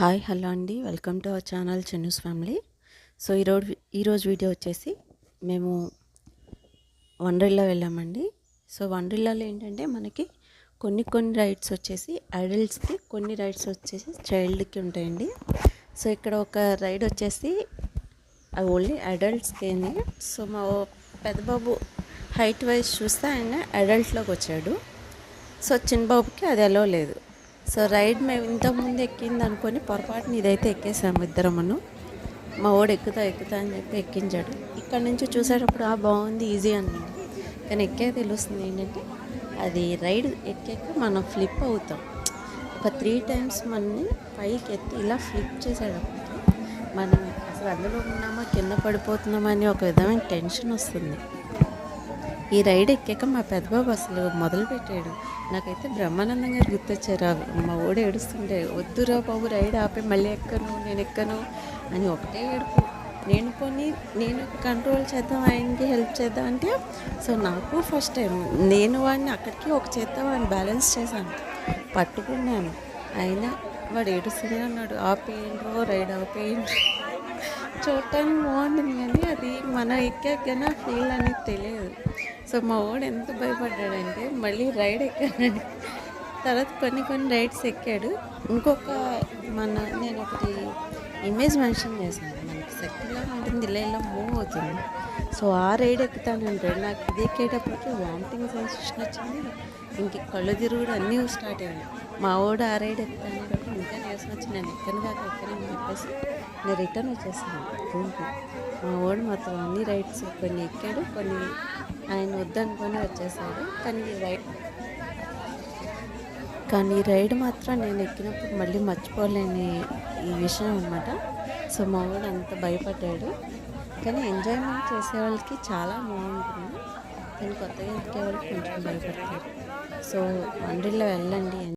Hi hello అండి. Welcome to our channel Chinnus family. So ఈరోజు ఈరోజు వీడియో వచ్చేసి మేము వండర్లా వెళ్ళామండి. సో వండర్లాలో ఏంటంటే మనకి కొన్ని కొన్ని రైడ్స్ వచ్చేసి అడల్ట్స్కి కొన్ని రైడ్స్ వచ్చేసి చైల్డ్కి ఉంటాయండి. సో ఇక్కడ ఒక రైడ్ వచ్చేసి ఓన్లీ అడల్ట్స్కి సో మా పెద్దబాబు హైట్ వైజ్ చూస్తే ఆయన అడల్ట్లోకి వచ్చాడు. సో చిన్న బాబుకి అది ఎలా లేదు. సో రైడ్ మేము ఇంతకుముందు ఎక్కింది అనుకొని పొరపాటున ఇదైతే ఎక్కేసాము ఇద్దరమును. మా ఓడు ఎక్కుతా ఎక్కుతా అని చెప్పి ఎక్కించాడు. ఇక్కడ నుంచి చూసేటప్పుడు ఆ బాగుంది ఈజీ అన్నాడు. కానీ ఎక్కే తెలుస్తుంది ఏంటంటే అది రైడ్ ఎక్కాక మనం ఫ్లిప్ అవుతాం. ఒక త్రీ టైమ్స్ మనని పైకి ఎత్తి ఇలా ఫ్లిప్ చేసేటప్పుడు మనం అసలు అందులో ఉన్నామా కింద పడిపోతున్నామా అని ఒక విధమైన టెన్షన్ వస్తుంది. ఈ రైడ్ ఎక్కాక మా పెద్దబాబు అసలు మొదలుపెట్టాడు నాకైతే బ్రహ్మానందం గారు గుర్తొచ్చారు మా ఓడి ఏడుస్తుండే వద్దురా బాబు రైడ్ ఆపి మళ్ళీ ఎక్కను నేను ఎక్కను అని ఒకటే ఏడుపు. నేను పోనీ నేను కంట్రోల్ చేద్దాం ఆయనకి హెల్ప్ చేద్దాం అంటే సో నాకు ఫస్ట్ టైం నేను వాడిని అక్కడికి ఒక చేద్దాం వాడిని బ్యాలెన్స్ చేశాను పట్టుకున్నాను. అయినా వాడు ఏడుస్తూనే ఉన్నాడు. ఆపేయండ్రో రైడ్ ఆపేయండి చూడటానికి బాగుంటుంది కానీ అది మన ఎక్కాకనే ఫీల్ అనేది తెలియదు. సో మా వాడు ఎంత భయపడ్డాడంటే మళ్ళీ రైడ్ ఎక్కాడని తర్వాత కొన్ని కొన్ని రైడ్స్ ఎక్కాడు. ఇంకొక మన నేను ఒకటి ఇమేజ్ మెన్షన్ చేశాను. మనకి సెక్టర్లో ఉంటుంది ఇలా ఇలా మూవ్ అవుతుంది. సో ఆ రైడ్ ఎక్కుతానంటే నాకు ఇది ఎక్కేటప్పటికి వామిటింగ్ సెన్సేషన్ వచ్చింది. ఇంక కళ్ళు తిరుగుడు అన్నీ స్టార్ట్ అయ్యాయి మా వాడు ఆ రైడ్ ఎక్కుతానేటప్పుడు ఇంకా వచ్చి నేను ఎక్కను కాక ఎక్కనని చెప్పేసి నేను రిటర్న్ వచ్చేసాను. రూమ్కి. మా వాడు మాత్రం అన్ని రైడ్స్ కొన్ని ఎక్కాడు కొన్ని ఆయన వద్దనుకొని వచ్చేసాడు. కానీ రైడ్ కానీ రైడ్ మాత్రం నేను ఎక్కినప్పుడు మళ్ళీ మర్చిపోలేని ఈ విషయం అనమాట సో మా వాడు అంత భయపడ్డాడు. కానీ ఎంజాయ్మెంట్ చేసే వాళ్ళకి చాలా బాగుంటుంది. కానీ కొత్తగా ఎక్కే వాళ్ళకి కొంచెం భయపడతారు. సో వండర్లో వెళ్ళండి